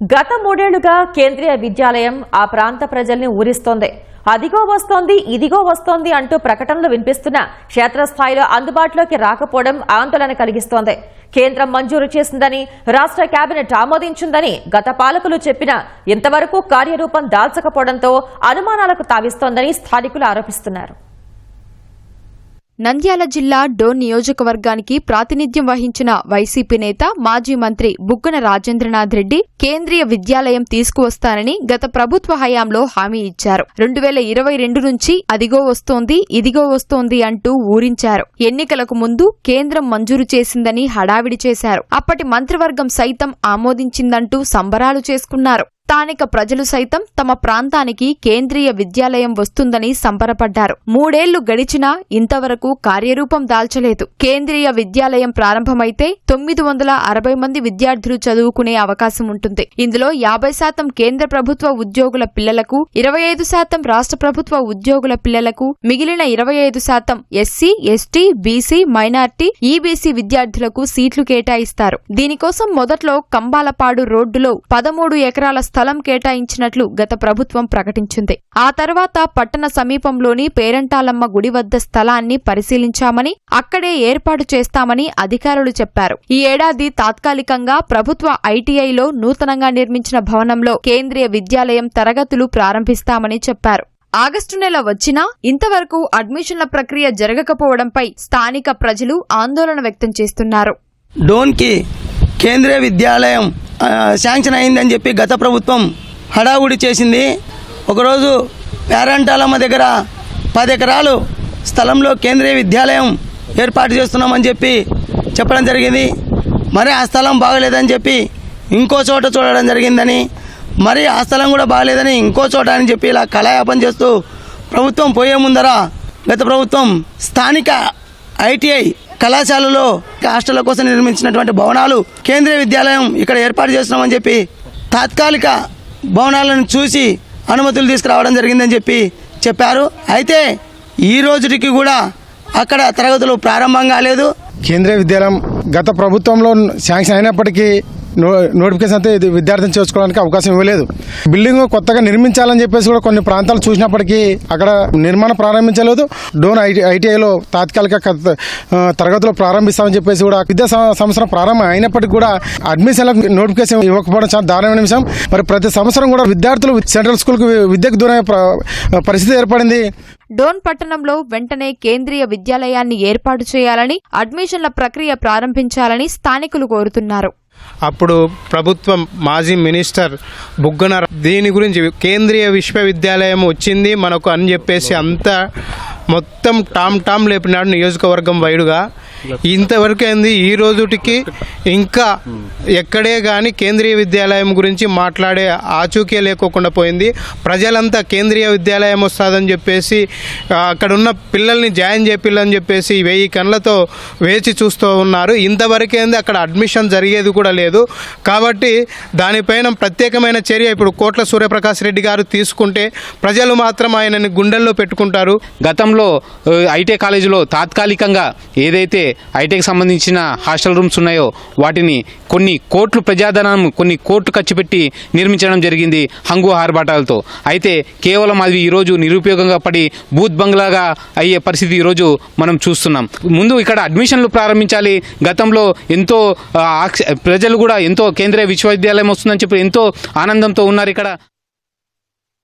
గత మూడేళ్ళుగా కేంద్రీయ విద్యాలయం ఆ ప్రాంత ప్రజల్ని ఊరిస్తోంది. అదిగో వస్తోంది ఇదిగో వస్తోంది అంటూ ప్రకటనలు వినిపిస్తున్న క్షేత్రస్థాయిలో అందుబాటులోకి రాకపోవడం ఆందోళన కలిగిస్తోంది. కేంద్రం మంజూరు చేసిందని రాష్ట్ర కేబినెట్ ఆమోదించిందని గత పాలకులు చెప్పినా ఇంతవరకు కార్యరూపం దాల్చకపోవడంతో అనుమానాలకు తావిస్తోందని స్థానికులు ఆరోపిస్తున్నారు. నంద్యాల జిల్లా డోన్ నియోజకవర్గానికి ప్రాతినిధ్యం వహించిన వైసీపీ నేత మాజీ మంత్రి బుగ్గన రాజేంద్రనాథ్ రెడ్డి కేంద్రీయ విద్యాలయం తీసుకువస్తానని గత ప్రభుత్వ హయాంలో హామీ ఇచ్చారు. రెండు వేల ఇరవై రెండు నుంచి అదిగో వస్తోంది ఇదిగో వస్తోంది అంటూ ఊరించారు. ఎన్నికలకు ముందు కేంద్రం మంజూరు చేసిందని హడావిడి చేశారు. అప్పటి మంత్రివర్గం సైతం ఆమోదించిందంటూ సంబరాలు చేసుకున్నారు. స్థానిక ప్రజలు సైతం తమ ప్రాంతానికి కేంద్రీయ విద్యాలయం వస్తుందని సంబరపడ్డారు. మూడేళ్ళు గడిచినా ఇంతవరకు కార్యరూపం దాల్చలేదు. కేంద్రీయ విద్యాలయం ప్రారంభమైతే తొమ్మిది వందల అరవై మంది విద్యార్థులు చదువుకునే అవకాశం ఉంటుంది. ఇందులో యాభై శాతం కేంద్ర ప్రభుత్వ ఉద్యోగుల పిల్లలకు ఇరవై ఐదు శాతం రాష్ట్ర ప్రభుత్వ ఉద్యోగుల పిల్లలకు మిగిలిన ఇరవై ఐదు శాతం SC ST BC minority EBC విద్యార్థులకు సీట్లు కేటాయిస్తారు. దీనికోసం మొదట్లో కంబాలపాడు రోడ్డులో పదమూడు ఎకరాల స్థలం స్థలం కేటాయించినట్లు గత ప్రభుత్వం ప్రకటించింది. ఆ తర్వాత పట్టణ సమీపంలోని పేరంటాలమ్మ గుడి వద్ద స్థలాన్ని పరిశీలించామని అక్కడే ఏర్పాటు చేస్తామని అధికారులు చెప్పారు. ఈ ఏడాది తాత్కాలికంగా ప్రభుత్వ ఐటీఐలో నూతనంగా నిర్మించిన భవనంలో కేంద్రీయ విద్యాలయం తరగతులు ప్రారంభిస్తామని చెప్పారు. ఆగస్టు నెల వచ్చినా ఇంతవరకు అడ్మిషన్ల ప్రక్రియ జరగకపోవడంపై స్థానిక ప్రజలు ఆందోళన వ్యక్తం చేస్తున్నారు. డోన్కి కేంద్రీయ విద్యాలయం శాంక్షన్ అయిందని చెప్పి గత ప్రభుత్వం హడావుడి చేసింది. ఒకరోజు పేరంటాలమ్మ దగ్గర పది ఎకరాలు స్థలంలో కేంద్రీయ విద్యాలయం ఏర్పాటు చేస్తున్నామని చెప్పి చెప్పడం జరిగింది. మరి ఆ స్థలం బాగలేదని చెప్పి ఇంకో చోట చూడడం జరిగిందని మరి ఆ స్థలం కూడా బాగలేదని ఇంకో చోట అని చెప్పి ఇలా కళాయాపన చేస్తూ ప్రభుత్వం పోయే ముందర గత ప్రభుత్వం స్థానిక ఐటీఐ కళాశాలలో హాస్టళ్ళ కోసం నిర్మించినటువంటి భవనాలు కేంద్రీయ విద్యాలయం ఇక్కడ ఏర్పాటు చేస్తున్నామని చెప్పి తాత్కాలిక భవనాలను చూసి అనుమతులు తీసుకురావడం జరిగిందని చెప్పి చెప్పారు. అయితే ఈ రోజుకి కూడా అక్కడ తరగతులు ప్రారంభం కాలేదు. కేంద్రీయ విద్యాలయం గత ప్రభుత్వంలో శాంక్షన్ అయినప్పటికీ నోటిఫికేషన్ అయితే ఇది విద్యార్థిని చేసుకోవడానికి అవకాశం ఇవ్వలేదు. బిల్డింగ్ కొత్తగా నిర్మించాలని చెప్పేసి కూడా కొన్ని ప్రాంతాలు చూసినప్పటికీ అక్కడ నిర్మాణం ప్రారంభించలేదు. డోన్ ఐటీ ఐటీఐలో తాత్కాలిక తరగతులు ప్రారంభిస్తామని చెప్పేసి కూడా విద్యా సంవత్సరం ప్రారంభం అయినప్పటికీ కూడా అడ్మిషన్లకు నోటిఫికేషన్ ఇవ్వకపోవడం చాలా దారుణమైన విషయం. మరి ప్రతి సంవత్సరం కూడా విద్యార్థులు సెంట్రల్ స్కూల్కి విద్యకు దూరమే ప్ర- పరిస్థితి ఏర్పడింది. డోన్ పట్టణంలో వెంటనే కేంద్రీయ విద్యాలయాన్ని ఏర్పాటు చేయాలని అడ్మిషన్ల ప్రక్రియ ప్రారంభించాలని స్థానికులు కోరుతున్నారు. అప్పుడు ప్రభుత్వం మాజీ మినిస్టర్ బుగ్గన దీని గురించి కేంద్రీయ విశ్వవిద్యాలయం వచ్చింది మనకు అని చెప్పేసి అంతా మొత్తం టామ్ టామ్ లేపినాడు నియోజకవర్గం వైడుగా. ఇంతవరకు అయింది ఈ రోజుటికి ఇంకా ఎక్కడే కానీ కేంద్రీయ విద్యాలయం గురించి మాట్లాడే ఆచూకే లేకోకుండా పోయింది. ప్రజలంతా కేంద్రీయ విద్యాలయం వస్తుందని చెప్పేసి అక్కడ ఉన్న పిల్లల్ని జాయిన్ చేపిల్లని చెప్పేసి వెయ్యి కళ్ళతో వేచి చూస్తూ ఉన్నారు. ఇంతవరకు ఏంది? అక్కడ అడ్మిషన్ జరిగేది కూడా లేదు. కాబట్టి దానిపైన ప్రత్యేకమైన చర్య ఇప్పుడు కోట్ల సూర్యప్రకాష్ రెడ్డి గారు తీసుకుంటే ప్రజలు మాత్రం ఆయనని గుండెల్లో పెట్టుకుంటారు. గతంలో ఐటీ కాలేజీలో తాత్కాలికంగా ఏదైతే ఐటీకి సంబంధించిన హాస్టల్ రూమ్స్ ఉన్నాయో వాటిని కొన్ని కోట్లు ప్రజాధనం కొన్ని కోట్లు ఖర్చు పెట్టి నిర్మించడం జరిగింది హంగు ఆర్భాటాలతో. అయితే కేవలం అది ఈరోజు నిరుపయోగంగా పడి బూత్ బంగ్లాగా అయ్యే పరిస్థితి ఈరోజు మనం చూస్తున్నాం. ముందు ఇక్కడ అడ్మిషన్లు ప్రారంభించాలి. గతంలో ఎంతో ప్రజలు కూడా ఎంతో కేంద్రీయ విశ్వవిద్యాలయం వస్తుందని చెప్పి ఎంతో ఆనందంతో ఉన్నారు ఇక్కడ.